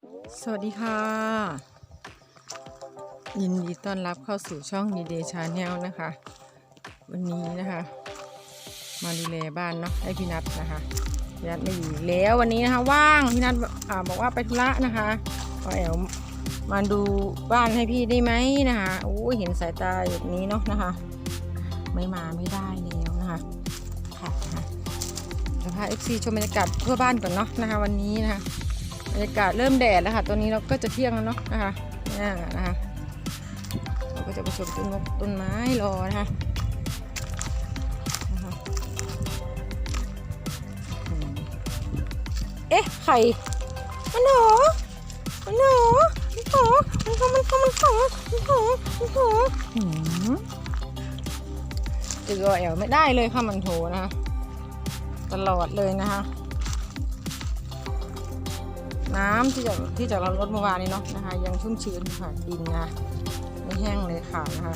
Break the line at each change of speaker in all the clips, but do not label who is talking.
สวัสดีค่ะ ยินดีต้อนรับเข้าสู่ช่องดีเดชาแนลนะคะ วันนี้นะคะ มาดูแลบ้านเนาะให้พี่นัทนะคะพี่นัทไม่อยู่แล้ววันนี้นะคะว่างพี่นัทอ่าบอกว่าไปธุระนะคะก็แอลมาดูบ้านให้พี่ได้ไหมนะคะโอ้ยเห็นสายตาแบบนี้เนาะนะคะ ไม่มาไม่ได้แล้วนะคะค่ะนะคะจะพาเอฟซีชมบรรยากาศทั่วบ้านก่อนเนาะนะคะ วันนี้นะคะ บรรยากาศเริ่มแดดแล้วค่ะตัวนี้เราก็จะเที่ยงแล้วเนาะนะคะนี่นะคะเราก็จะไปชมต้นมกต้นไม้รอนะคะเอ๊ะไข่มันหนอมันหนอมันหนอมันหนอมันหนอมันหนอมันหนอมันหนอหืมจือแอวไม่ได้เลยค่ะมันโถนะคะตลอดเลยนะคะ น้ำที่จะที่จะเราลดเมื่อวานนี้เนาะนะคะ ยังชุ่มชื้นค่ะดินนะไม่แห้งเลยค่ะนะคะ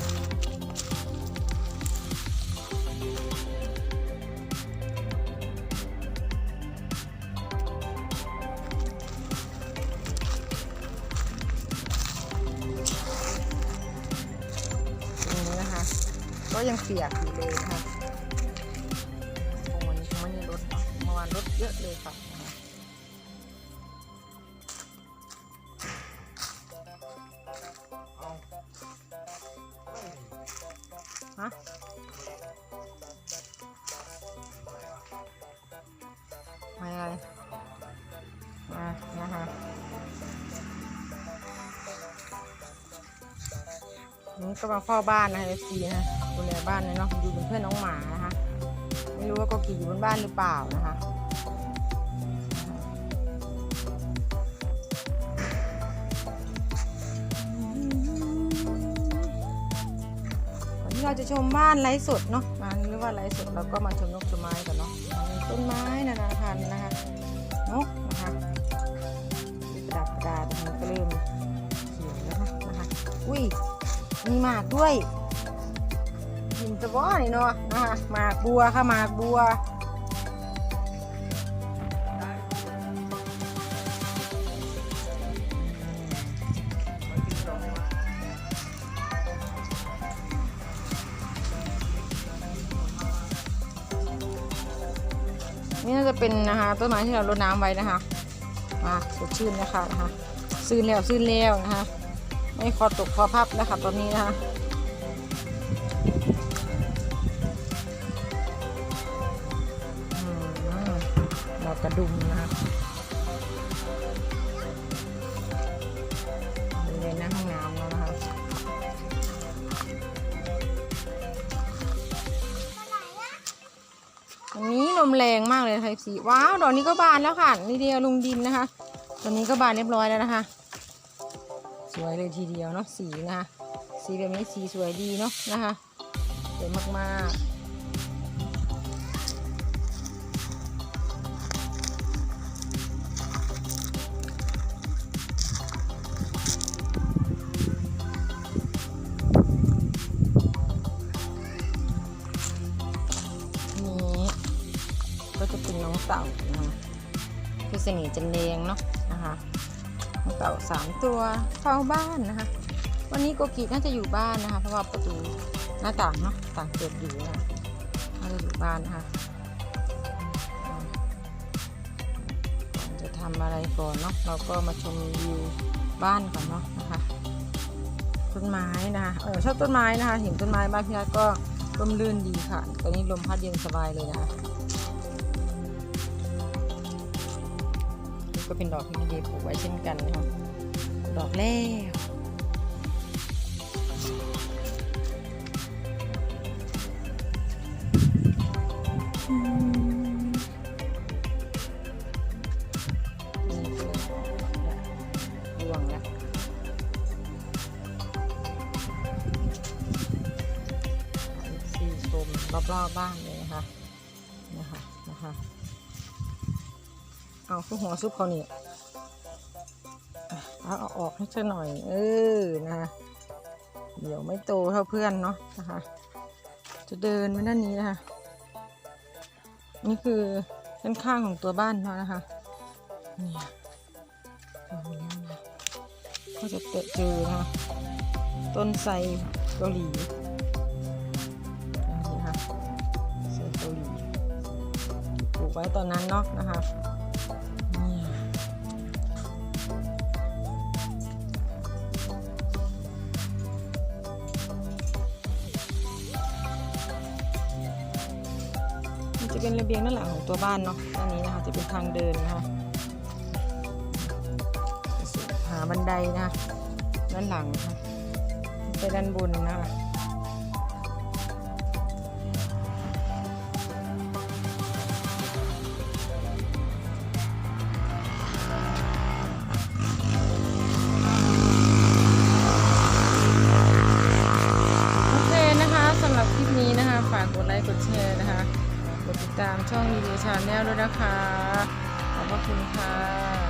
นี้นะคะก็ยังเปียกอยู่เลยนะคะวันนี้ไม่ได้ลดเนาะเมื่อวานลดเยอะเลยค่ะ ก็มาเฝ้าบ้านนะคะเอฟซีนะดูแลบ้านเลยเนาะอยู่เป็นเพื่อนน้องหมานะคะ ไม่รู้ว่าก็กี่อยู่บนบ้านหรือเปล่านะคะวันนี้เราจะชมบ้านไร้สดเนาะมาหรือว่าไร้สดเราก็มาชมนกชมไม้กันเนาะมีต้นไม้นานาพันธุ์นะคะนกนะคะประดับประดาตรงนี้ก็เริ่มเขียวแล้วนะคะ อุ้ย มีหมากด้วยกินตะบ้อนี่เนาะนะคะหมากบัวค่ะหมากบัวนี่น่าจะเป็นนะคะต้นไม้ที่เรารดน้ำไว้นะคะมาสดชื่นนะคะนะคะ ซื่นแล้วซื่นแล้วนะคะ ไม่คอตกคอพับแล้วค่ะตอนนี้นะคะอืมดอกกระดุมนะคะบริเวณหน้าห้องน้ำแล้วนะคะวันนี้ลมแรงมากเลยไทยสีว้าว ดอกนี้ก็บานแล้วค่ะ นี่เดียวลุงดินนะคะ ตอนนี้ก็บานเรียบร้อยแล้วนะคะ สวยเลยทีเดียวเนาะสีนะคะสีแบบนี้สีสวยดีเนาะนะคะสวยมากๆนี่ก็จะเป็นน้องเต่านะคะคือเสน่ห์จันเลงเนาะนะคะ เต่าสามตัวเฝ้าบ้านนะคะ วันนี้โกกิน่าจะอยู่บ้านนะคะ เพราะว่าประตูหน้าต่างเนาะต่างเปิดอยู่นะคะน่าจะอยู่บ้านนะคะอ่าก่อนจะทำอะไรก่อนเนาะเราก็มาชมวิวบ้านก่อนเนาะนะคะต้นไม้นะคะเออชอบต้นไม้นะคะเห็นต้นไม้บ้านพี่นัทก็ร่มรื่นดีค่ะตอนนี้ลมพัดเย็นสบายเลยนะคะ ก็เป็นดอกที่พี่เดย์ปลูกไว้เช่นกันนะคะดอกแล้วนี่เลยร่วงล้วสี่ชมรอบๆบ้านเลยนะคะ นะคะ นะคะ เอาคือหัวซุปเขาเนี่ยอะเอาเอาออกให้เธอหน่อย เออนะคะเดี๋ยวไม่โตเท่าเพื่อนเนาะนะคะ จะเดินไปด้านนี้นะคะ นี่คือด้านข้างของตัวบ้านเขานะคะเนี่ยทำแล้วก็จะเจอนะคะต้นไทรเกาหลีนี่ค่ะไทรเกาหลีปลูกไว้ตอนนั้นเนาะนะคะ จะเป็นระเบียงด้านหลังของตัวบ้านเนาะด้านนี้นะคะจะเป็นทางเดินนะคะหาบันไดนะคะด้านหลังค่ะไปด้านบนนะคะโอเคนะคะสำหรับคลิปนี้นะคะฝากกดไลค์กดแชร์นะคะ กดติดตามช่องดีดีชาแนลด้วยนะคะ ขอบพระคุณค่ะ